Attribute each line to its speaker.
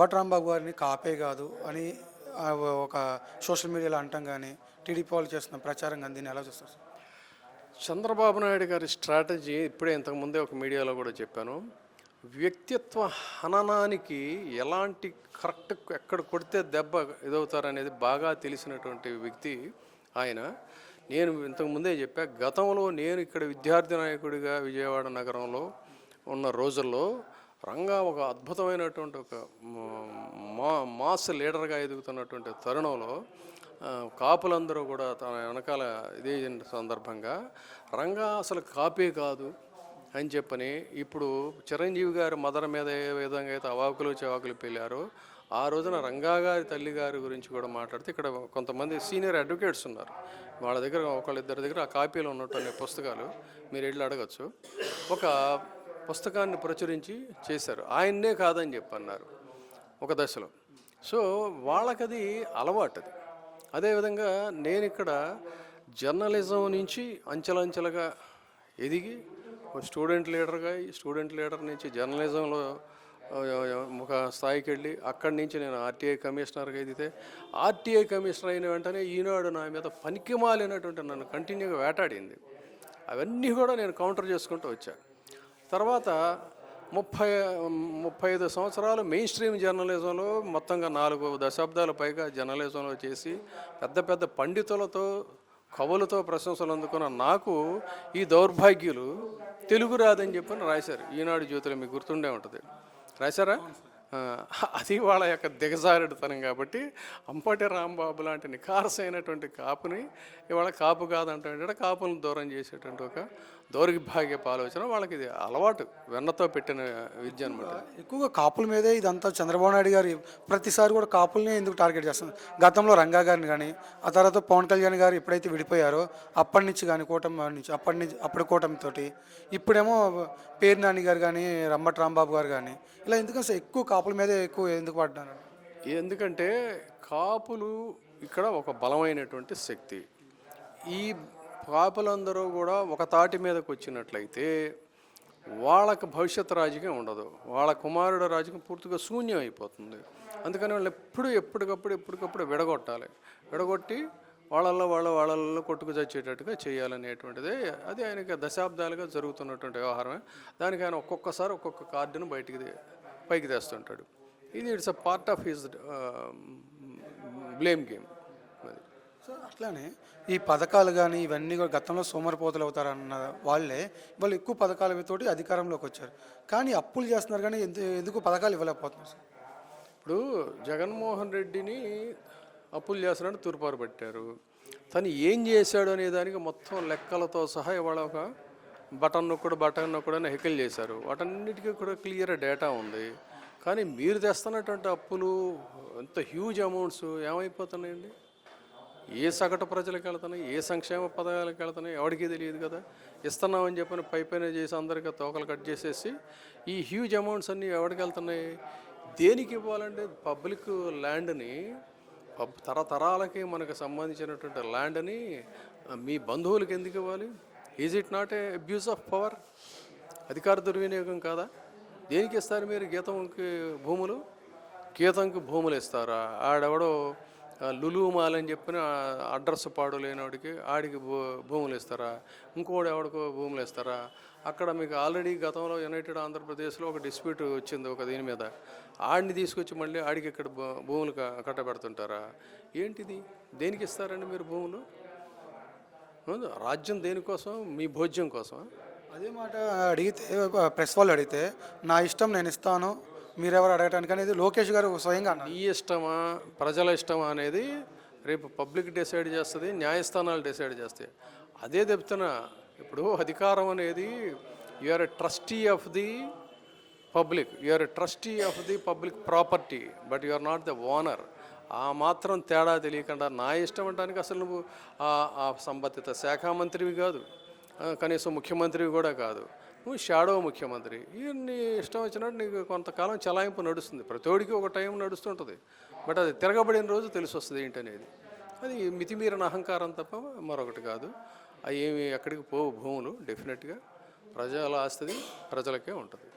Speaker 1: అంబటి రాంబాబు గారిని కాపే కాదు అని ఒక సోషల్ మీడియాలో అంటాం కానీ టీడీపీ వాళ్ళు చేస్తున్న ప్రచారం కానీ దీన్ని ఎలా చూస్తారు సార్?
Speaker 2: చంద్రబాబు నాయుడు గారి స్ట్రాటజీ ఇప్పుడే ఇంతకుముందే ఒక మీడియాలో కూడా చెప్పాను వ్యక్తిత్వ హననానికి ఎలాంటి కరెక్ట్ ఎక్కడ కొడితే దెబ్బ ఇదవుతారనేది బాగా తెలిసినటువంటి వ్యక్తి ఆయన నేను ఇంతకుముందే చెప్పా గతంలో నేను ఇక్కడ విద్యార్థి నాయకుడిగా విజయవాడ నగరంలో ఉన్న రోజుల్లో రంగా ఒక అద్భుతమైనటువంటి ఒక మా మాస్ లీడర్గా ఎదుగుతున్నటువంటి తరుణంలో కాపులందరూ కూడా తన వెనకాల ఇదే సందర్భంగా రంగా అసలు కాపీ కాదు అని చెప్పని ఇప్పుడు చిరంజీవి గారి మదర్ మీద ఏ విధంగా అయితే అవాకులు చవాకులు పెళ్ళారో ఆ రోజున రంగా గారి తల్లి గారి గురించి కూడా మాట్లాడితే ఇక్కడ కొంతమంది సీనియర్ అడ్వకేట్స్ ఉన్నారు. వాళ్ళ దగ్గర ఒకళ్ళిద్దరి దగ్గర ఆ కాపీలు ఉన్నటువంటి పుస్తకాలు మీరు వెళ్ళి అడగచ్చు. ఒక పుస్తకాన్ని ప్రచురించి చేశారు. ఆయన్నే కాదని చెప్పన్నారు ఒక దశలో. సో వాళ్ళకది అలవాటు అది అదేవిధంగా నేను ఇక్కడ జర్నలిజం నుంచి అంచెలంచెలుగా ఎదిగి స్టూడెంట్ లీడర్గా ఈ స్టూడెంట్ లీడర్ నుంచి జర్నలిజంలో ఒక స్థాయికి వెళ్ళి అక్కడి నుంచి నేను ఆర్టీఐ కమిషనర్గా ఎదిగితే ఆర్టీఐ కమిషనర్ అయిన వెంటనే ఈనాడు నా మీద పనికిమాలినటువంటి నన్ను కంటిన్యూగా వేటాడింది. అవన్నీ కూడా నేను కౌంటర్ చేసుకుంటూ వచ్చాను తర్వాత ముప్పై ముప్పై ఐదు సంవత్సరాలు మెయిన్ స్ట్రీమ్ జర్నలిజంలో మొత్తంగా నాలుగు దశాబ్దాల పైగా జర్నలిజంలో చేసి పెద్ద పెద్ద పండితులతో కవులతో ప్రశంసలు అందుకున్న నాకు ఈ దౌర్భాగ్యులు తెలుగు రాదని చెప్పని రాశారు. ఈనాడు జ్యోతిలో మీకు గుర్తుండే ఉంటుంది. రాశారా? అది వాళ్ళ యొక్క దిగజారుడుతనం కాబట్టి అంపటి రాంబాబు లాంటి నికారసైనటువంటి కాపుని ఇవాళ కాపు కాదంటే కాపులను దూరం చేసేటువంటి ఒక దౌర్భాగ్యపు ఆలోచన వాళ్ళకి ఇది అలవాటు వెన్నతో పెట్టిన విద్య అనమాట
Speaker 1: ఎక్కువగా కాపుల మీదే ఇదంతా చంద్రబాబు నాయుడు గారి ప్రతిసారి కూడా కాపుల్ని ఎందుకు టార్గెట్ చేస్తున్నారు? గతంలో రంగా గారిని కానీ ఆ తర్వాత పవన్ కళ్యాణ్ గారు ఎప్పుడైతే విడిపోయారో అప్పటి నుంచి కానీ కూటమి నుంచి అప్పటి నుంచి అప్పటి కూటమితోటి ఇప్పుడేమో పేరు నాని గారు కానీ రంబట్ రాంబాబు గారు కానీ ఇలా ఎందుకంటే ఎక్కువ కాపుల మీదే ఎక్కువ ఎందుకు పడ్డారు
Speaker 2: ఎందుకంటే కాపులు ఇక్కడ ఒక బలమైనటువంటి శక్తి. ఈ కాపులందరూ కూడా ఒక తాటి మీదకు వచ్చినట్లయితే వాళ్ళకి భవిష్యత్ రాజకీయం ఉండదు. వాళ్ళ కుమారుడు రాజకీయం పూర్తిగా శూన్యం అయిపోతుంది. అందుకని వాళ్ళు ఎప్పుడు ఎప్పటికప్పుడు ఎప్పటికప్పుడు విడగొట్టాలి. విడగొట్టి వాళ్ళల్లో వాళ్ళ వాళ్ళల్లో కొట్టుకు చచ్చేటట్టుగా చేయాలనేటువంటిది అది ఆయనకి దశాబ్దాలుగా జరుగుతున్నటువంటి వ్యవహారమే. దానికి ఆయన ఒక్కొక్కసారి ఒక్కొక్క కార్డును బయటికి పైకి తెస్తుంటాడు. ఇది it's a part of his blame game
Speaker 1: అట్లానే ఈ పథకాలు కానీ ఇవన్నీ కూడా గతంలో సోమరిపోతలు అవుతారన్న వాళ్ళే వాళ్ళు ఎక్కువ పథకాలతోటి అధికారంలోకి వచ్చారు. కానీ అప్పులు చేస్తున్నారు కానీ ఎందు ఎందుకు పథకాలు ఇవ్వలేకపోతున్నారు సార్?
Speaker 2: ఇప్పుడు జగన్మోహన్ రెడ్డిని అప్పులు చేస్తున్నాడు తూర్పారు పెట్టారు. తను ఏం చేశాడు అనే దానికి మొత్తం లెక్కలతో సహా ఇవాళ ఒక బటన్ నొక్కుడు బటన్ నొక్కుడు అని హెకిల్ చేశారు. వాటన్నిటికీ కూడా క్లియర్ డేటా ఉంది. కానీ మీరు తెస్తున్నటువంటి అప్పులు ఎంత హ్యూజ్ అమౌంట్స్ ఏమైపోతున్నాయండి? ఏ సగటు ప్రజలకు వెళ్తున్నాయి ఏ సంక్షేమ పథకాలకు వెళ్తున్నాయి ఎవరికీ తెలియదు కదా. ఇస్తున్నామని చెప్పని పై పైన చేసి అందరికీ తోకలు కట్ చేసేసి ఈ హ్యూజ్ అమౌంట్స్ అన్నీ ఎవరికి వెళ్తున్నాయి? దేనికి ఇవ్వాలంటే పబ్లిక్ ల్యాండ్ని పబ్ తరతరాలకి మనకు సంబంధించినటువంటి ల్యాండ్ని మీ బంధువులకు ఎందుకు ఇవ్వాలి? Is it not a abuse of power అధికార దుర్వినియోగం కాదా? దేనికి ఇస్తారు మీరు గీతంకి భూములు? గీతంకి భూములు ఇస్తారా? ఆడెవడో ఆ, లులు మాల్ అని చెప్పిన అడ్రస్ పాడు లేనివాడికి ఆడికి భూ భూములు ఇస్తారా? ఇంకోటి ఎవడికో భూములు ఇస్తారా? అక్కడ మీకు ఆల్రెడీ గతంలో యునైటెడ్ ఆంధ్రప్రదేశ్లో ఒక డిస్ప్యూట్ వచ్చింది ఒక దీని మీద. ఆడిని తీసుకొచ్చి మళ్ళీ ఆడికి ఇక్కడ భూ- భూములు కట్టబెడుతుంటారా? ఏంటిది? దేనికి ఇస్తారండి మీరు భూములు? రాజ్యం దేనికోసం? మీ భోజ్యం కోసం
Speaker 1: అదే మాట అడిగితే ప్రెస్ వాళ్ళు అడిగితే నా ఇష్టం నేను ఇస్తాను మీరెవరు అడగటానికి అనేది లోకేష్ గారు స్వయంగా అన్నారు.
Speaker 2: నీ ఇష్టమా ప్రజల ఇష్టమా అనేది రేపు పబ్లిక్ డిసైడ్ చేస్తుంది న్యాయస్థానాలు డిసైడ్ చేస్తాయి. అదే చెప్తున్నా ఇప్పుడు అధికారం అనేది are a trustee of the public are a trustee of the public property but you are not the owner ఆ మాత్రం తేడా తెలియకుండా నా ఇష్టం అంటానికి అసలు నువ్వు ఆ- ఆ సంబంధిత శాఖ మంత్రివి కాదు. ఆ, కనీసం ముఖ్యమంత్రివి కూడా కాదు. నువ్వు షాడో ముఖ్యమంత్రి. ఈ నీ ఇష్టం వచ్చినట్టు నీకు కొంతకాలం చలాయింపు నడుస్తుంది. ప్రతోడికి ఒక టైం నడుస్తుంటుంది. బట్ అది తిరగబడిన రోజు తెలిసి వస్తుంది ఏంటనేది. అది మితిమీరిన అహంకారం తప్ప మరొకటి కాదు. అవి ఏమి ఎక్కడికి పోవు భూములు డెఫినెట్గా ప్రజల ఆస్తిది ప్రజలకే ఉంటుంది.